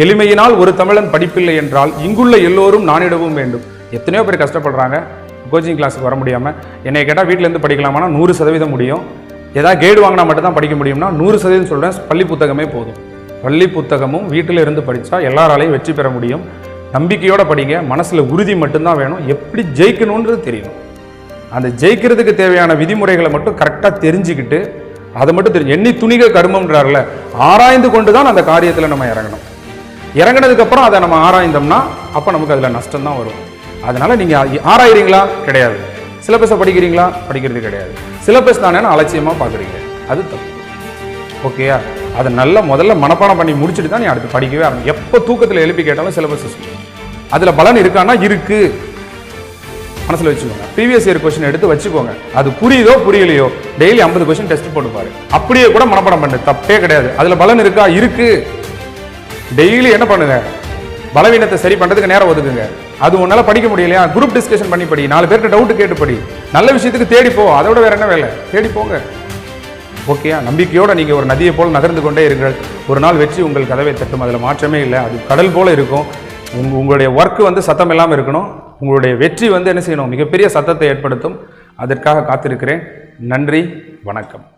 எளிமையினால் ஒரு தமிழன் படிப்பில்லை என்றால் இங்குள்ள எல்லோரும் நானிடவும் வேண்டும். எத்தனையோ பேர் கஷ்டப்படுறாங்க. கோச்சிங் கிளாஸுக்கு வர முடியாமல் என்னை கேட்டால் வீட்டிலேருந்து படிக்கலாமானா நூறு சதவீதம் முடியும். ஏதாவது கேடு வாங்கினா மட்டும் தான் படிக்க முடியும்னா நூறு சதவீதம் சொல்கிறேன் பள்ளி புத்தகமே போதும். பள்ளி புத்தகமும் வீட்டில் இருந்து படித்தா எல்லாராலையும் வெற்றி பெற முடியும். நம்பிக்கையோடு படிங்க. மனசில் உறுதி மட்டும்தான் வேணும். எப்படி ஜெயிக்கணுன்றது தெரியணும். அந்த ஜெயிக்கிறதுக்கு தேவையான விதிமுறைகளை மட்டும் கரெக்டாக தெரிஞ்சுக்கிட்டு அதை மட்டும் தெரிஞ்சு எண்ணி துணிக கருமம்ன்றார்ல ஆராய்ந்து கொண்டு தான் அந்த காரியத்தில் நம்ம இறங்கணும். இறங்கினதுக்கப்புறம் அதை நம்ம ஆராய்ந்தோம்னா அப்போ நமக்கு அதில் நஷ்டம் தான் வரும். அதனால் நீங்கள் ஆராயிறீங்களா? கிடையாது. சிலபஸை படிக்கிறீங்களா? படிக்கிறது கிடையாது. சிலபஸ் தானே அலட்சியமாக பார்க்குறீங்க அது தப்பு. ஓகேயா அதை நல்லா முதல்ல மனப்பாடம் பண்ணி முடிச்சுட்டு தான் நீ அடுத்து படிக்கவே ஆரம்பி எப்போ தூக்கத்தில் எழுப்பி கேட்டாலும் சிலபஸ் அதில் பலன் இருக்கான்னா இருக்கு. மனசில் வச்சுக்கோங்க. ப்ரீவியஸ் இயர் கொஸ்டின் எடுத்து வச்சுக்கோங்க. அது புரியுதோ புரியலையோ டெய்லி ஐம்பது கொஸ்டின் டெஸ்ட் போட்டு அப்படியே கூட மனப்பாடம் பண்ணு. தப்பே கிடையாது. அதில் பலன் இருக்கா? இருக்குது டெய்லி என்ன பண்ணுங்க? பலவீனத்தை சரி பண்றதுக்கு நேரம் ஒதுக்குங்க. அது உன்னால படிக்க முடியலையா? குரூப் டிஸ்கஷன் பண்ணி படி. நாலு பேர்கிட்ட டவுட் கேட்டு படி. நல்ல விஷயத்துக்கு தேடி போ. அதோட வேற என்ன வேலை? தேடி போங்க. ஓகேயா நம்பிக்கையோட நீங்க ஒரு நதியை போல் நகர்ந்து கொண்டே இருங்கள். ஒரு நாள் வெற்றி உங்கள் கதவை தட்டும். அதில் மாற்றமே இல்லை. அது கடல் போல இருக்கும். உங்க உங்களுடைய ஒர்க் வந்து சத்தம் இல்லாமல் இருக்கணும். உங்களுடைய வெற்றி வந்து என்ன செய்யணும்? மிகப்பெரிய சத்தத்தை ஏற்படுத்தும். அதற்காக காத்திருக்கிறேன். நன்றி. வணக்கம்.